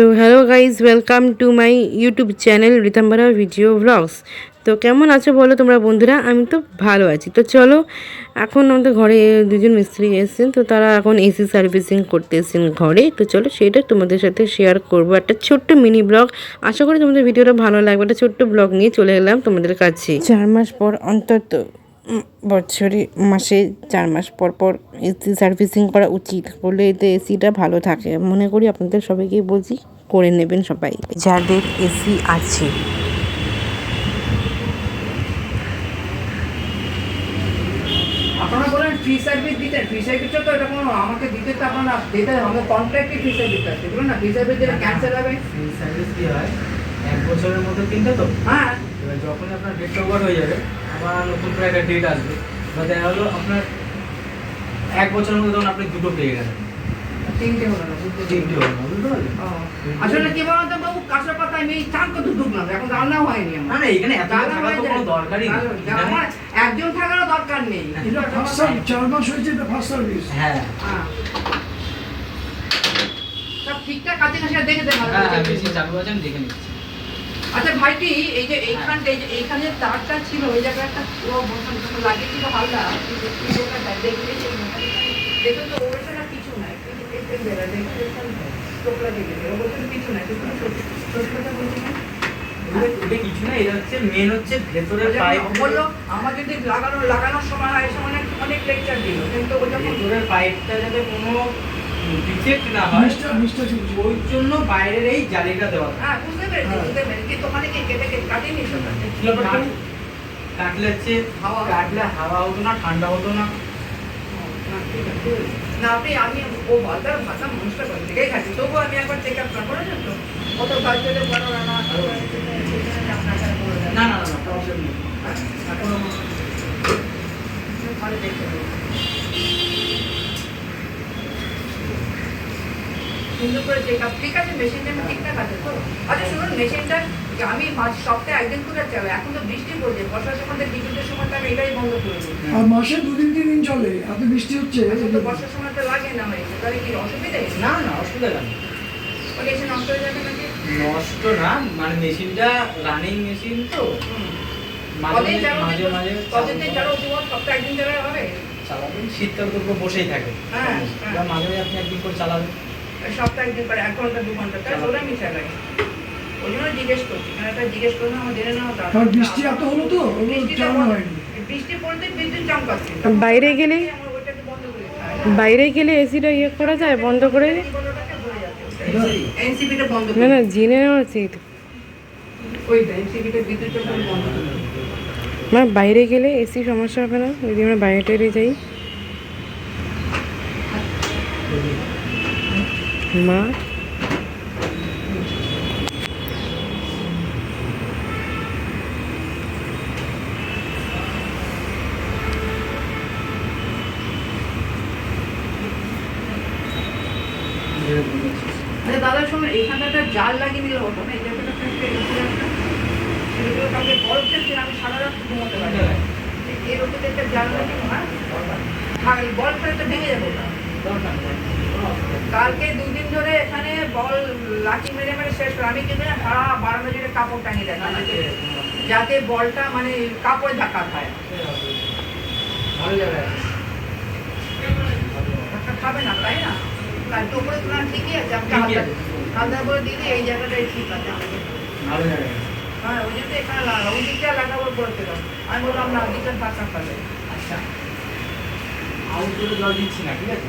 তো hello guys welcome to my YouTube channel Ritambhara video blogs তো কেমন আছো বলো তোমরা বন্ধুরা? আমি তো ভালো আছি। তো চলো, এখন আমাদের ঘরে দুজন মিস্ত্রি এসেছেন, তো তারা এখন এসি সার্ভিসিং করতে এসেছেন ঘরে। তো চলো, সেটা তোমাদের সাথে শেয়ার করব। একটা ছোট্ট মিনি ব্লগ আশা করি তোমাদের ভিডিওটা ভালো লাগবে। একটা ছোট্ট ব্লগ নিয়ে চলে এলাম তোমাদের কাছে। চার মাস পর অন্তত বছরে মাসে চার মাস পর পর এসি সার্ভিসিং করা উচিত। করলে এতে এসিটা ভালো থাকে। মনে করি আপনাদের সবাইকে বলছি করে নেবেন সবাই। যাদের এসি আছে। আপনারা বলেন ফ্রি সার্ভিস দিতেন ফ্রি সার্ভিসটা তো এটা কোনো আমাকে দিতে তো আপনারা দিতে আমাদের কন্ট্রাক্টে ফ্রি সার্ভিস আছে। বলুন না ফ্রি সার্ভিস যেটা ক্যান্সেল হবে? ফ্রি সার্ভিস কি হয়? এক বছরের মধ্যে কিনতে তো? হ্যাঁ। এবার যখনই আপনার ডেট ওভার হয়ে যাবে আবার নতুন করে একটা ডেট আসবে। বা দেখা হলো আপনার এক বছরের মধ্যে তখন আপনি দুটো পেয়ে গেলেন। তিনটে হলো না তিনটে হলো না, বুঝতে পারলেন? আসলে কি বলতো বাবু কাঁচা পাতা আমি চান কত ঢুকলাম এখন রান্নাও হয়নি আমার। না এখানে এত রান্না থাকার তো কোনো দরকারই আমার একজন থাকারও দরকার নেই। চার মাস হয়েছে ফার্স্ট সার্ভিস। হ্যাঁ। হ্যাঁ। সব ঠিকঠাক আছে না দেখে হ্যাঁ বেশি দেখে নিচ্ছি। আচ্ছা ভাইটি এই যে এইখানটা এইখানে তারটা ছিল ওই জায়গায় একটা লাগিয়েছিল হালকা দেখুন তো ওর না কিছু নাই। কিছু নাই ওটা- কিছু না এটা হচ্ছে মেন হচ্ছে ভেতরের পাইপ বলল আমার যদি লাগানো লাগানোর সময় হয় এসে অনেক অনেক লেকচার দিল। কিন্তু ও ভেতরের পাইপটা যাতে কোনো ডিফেক্ট না হয় ওই জন্য বাইরের এই জালিটা দেওয়া হ্যাঁ বুঝতে পেরেছি বুঝতে পেরেছি। কিন্তু ওখানে কি কেটে কেটে কাটিয়ে নিত কাট- কাটলে হচ্ছে হাওয়া। কাটলে হাওয়া হতো না ঠান্ডা হতো না। না আপনি আমি ও ভাষা ভাষা মানুষটা কোথা থেকেই খাচ্ছি তবুও আমি একবার চেক আপ করব না তো। কত কাজ বড় রান্না না না। না না প্রবলেম নেই। সুন্দর করে চেক আপ ঠিক আছে মেশিনটা আমি ঠিকঠাক আছে তো? আচ্ছা শুনুন মেশিনটা আমি মাঝ সপ্তাহে একদিন করে চালাই এখন তো বৃষ্টি পড়ছে বর্ষার সময় বিদ্যুতের সময় তো আমি এটাই বন্ধ করে দিই। আর মাসে দুদিন তিন দিন চলে এত বৃষ্টি হচ্ছে। তো বর্ষার সময় তো লাগে না আমার তাহলে কি অসুবিধা? না না অসুবিধা নেই ওটা এসে নষ্ট হয়ে যাবে নাকি? নষ্ট না মানে মেশিনটা রানিং মেশিন তো। মাঝে মাঝে মাঝে কদিন চালাও জীবন সপ্তাহে একদিন হবে? চালাবেন শীতকাল তো বসেই থাকে। হ্যাঁ, হ্যাঁ। মাঝে মাঝে আপনি একদিন করে চালাবেন। সপ্তাহে একদিন করে এক ঘণ্টা দু ঘণ্টা তাই ওরা আমি চালাই ওই জন্য জিজ্ঞেস করছি কারণ এটা জিজ্ঞেস করলে আমার জেনে নেওয়া দরকার। বৃষ্টি এত হলো তো বৃষ্টি পড়তে বিদ্যুৎ চমকাচ্ছে বাইরে গেলে। বাইরে গেলে এসিটা ইয়ে করা যায় বন্ধ করে না না জেনে নেওয়া উচিত। আমার বাইরে গেলে এসি সমস্যা হবে না। যদি আমরা বাইরে টাইরে যাই। মা দাদার সময় এইখানটা একটা জাল লাগিয়ে দিলে হতো না এই জায়গাটা একটা একটা সেগুলো কালকে বরফ আমি সারা রাত ঘুমোতে পারি না। এর ওপরে একটা জাল লাগিয়ে হ্যাঁ আর এই বল ভেঙে যাব না দরকার। কালকে দুদিন ধরে এখানে বল লাঠি মেরে মেরে শেষ করে। আমি কিন্তু সারা বারান্দা জুড়ে কাপড় টাঙিয়ে দেয় যাতে বলটা মানে কাপড়ে ধাক্কা খায়। খাবে না তাই না? উপরে ঠিকই আছে। করে দিদি এই জায়গাটাই ঠিক। হ্যাঁ ওই জন্য এখানে লাগা ওই দিকটা লাগাবো বলেছিলাম। আমি বললাম না ফাঁকা আচ্ছা। আউটডোরে জল দিচ্ছি না ঠিক আছে?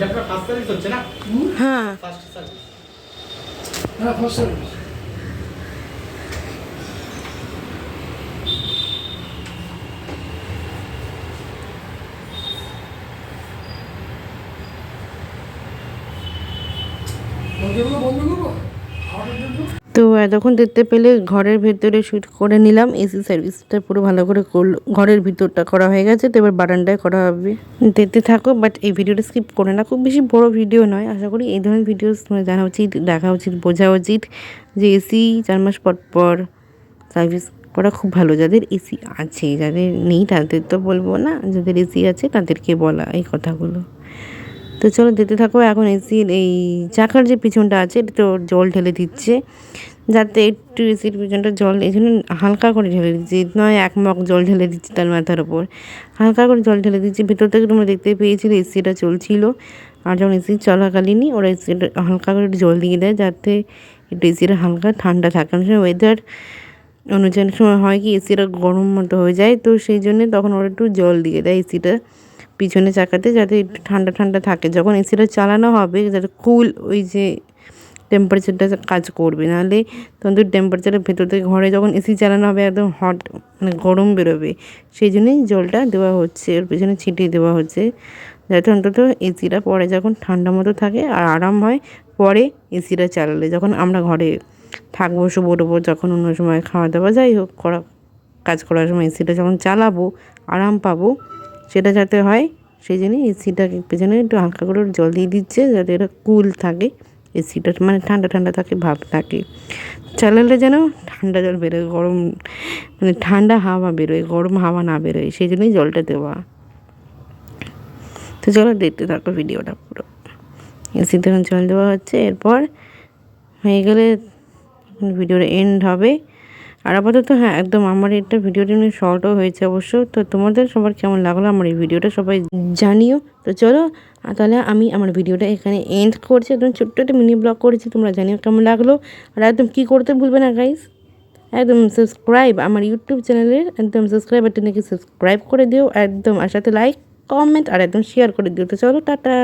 এটা আপনার ফার্স্ট সার্ভিস হচ্ছে না? হ্যাঁ। ফার্স্ট সার্ভিস হ্যাঁ ফার্স্ট সার্ভিস বন্ধ করব জন্য তো এতক্ষণ দেখতে পেলে ঘরের ভেতরে শ্যুট করে নিলাম এসি সার্ভিসটা পুরো ভালো করে করল, ঘরের ভিতরটা করা হয়ে গেছে, তো এবার বারান্দায় করা হবে। দেখতে থাকো বাট এই ভিডিওটা স্কিপ করে না, খুব বেশি বড় ভিডিও নয়। আশা করি এই ধরনের ভিডিও জানা উচিত, দেখা উচিত, বোঝা উচিত যে এসি চার মাস পর পর সার্ভিস করা খুব ভালো। যাদের এসি আছে, যাদের নেই, তাদের তো বলব না, যাদের এসি আছে, তাদেরকে বলা এই কথাগুলো। তো চলো দেখতে থাকো, এখন এসির এই চাকার যে পিছনটা আছে, এটা তো জল ঢেলে দিচ্ছে। যাতে একটু এসির পিছনটা জল, এই জন্য হালকা করে ঢেলে দিচ্ছি নয় এক মগ জল ঢেলে দিচ্ছি তার মাথার ওপর। হালকা করে জল ঢেলে দিচ্ছি, ভেতর থেকে তোমরা দেখতে পেয়েছিলে এসিটা চলছিল। আর যখন এসি চলাকালীনই ওরা এসিটা হালকা করে জল দিয়ে দেয়, যাতে একটু এসিটা হালকা ঠান্ডা থাকে। অনেক সময় ওয়েদার অনুযায়ী সময় হয় কি এসিটা গরম মতো হয়ে যায়, তো সেই জন্যে তখন ওরা একটু জল দিয়ে দেয় এসিটা পিছনে চাকাতে যাতে একটু ঠান্ডা ঠান্ডা থাকে। যখন এসিটা চালানো হবে, যাতে কুল ওই যে টেম্পারেচারটা কাজ করবে। নাহলে তখন তো টেম্পারেচারের ভেতর থেকে ঘরে যখন এসি চালানো হবে, একদম হট মানে গরম বেরোবে। সেই জন্যই জলটা দেওয়া হচ্ছে ওর পেছনে ছিটিয়ে দেওয়া হচ্ছে। যাতে অন্তত এসিটা পরে যখন ঠান্ডা মতো থাকে আর আরাম হয়, পরে এসিটা চালালে। যখন আমরা ঘরে থাকব, শুবো টুবো, যখন অন্য সময় খাওয়া দাওয়া, যাই হোক, করা, কাজ করার সময় এসিটা যখন চালাবো, আরাম পাবো সেটা যাতে হয়, সেই জন্যই এসিটাকে পেছনে একটু হালকা করে জল দিয়ে দিচ্ছে যাতে এটা কুল থাকে। এসিটা মানে ঠান্ডা ঠান্ডা থাকে, ভাব থাকে। চালালে যেন ঠান্ডা জল বেরোয়, গরম মানে ঠান্ডা হাওয়া বেরোয়, গরম হাওয়া না বেরোয়, সেই জন্যই জলটা দেওয়া। তো চলো দেখতে থাকো ভিডিওটা পুরো। এসিতে জল দেওয়া হচ্ছে, এরপর হয়ে গেলে ভিডিওর এন্ড হবে। আর আপাতত হ্যাঁ একদম আমার এটা ভিডিওটা এমনি শর্টও হয়েছে অবশ্য। তো তোমাদের সবার কেমন লাগল আমার এই ভিডিওটা সবাই জানিও। তো চলো তাহলে আমি আমার ভিডিওটা এখানে এন্ড করছি। একদম ছোট্ট একটা মিনি ব্লগ করেছি, তোমরা জানিও কেমন লাগল। আর একদম কী করতে ভুলবে না গাইস একদম সাবস্ক্রাইব আমার ইউটিউব চ্যানেলের একদম সাবস্ক্রাইব বাটনটাকে সাবস্ক্রাইব করে দিও। একদম, আর সাথে লাইক কমেন্ট আর একদম শেয়ার করে দিও। তো চলো, টাটা।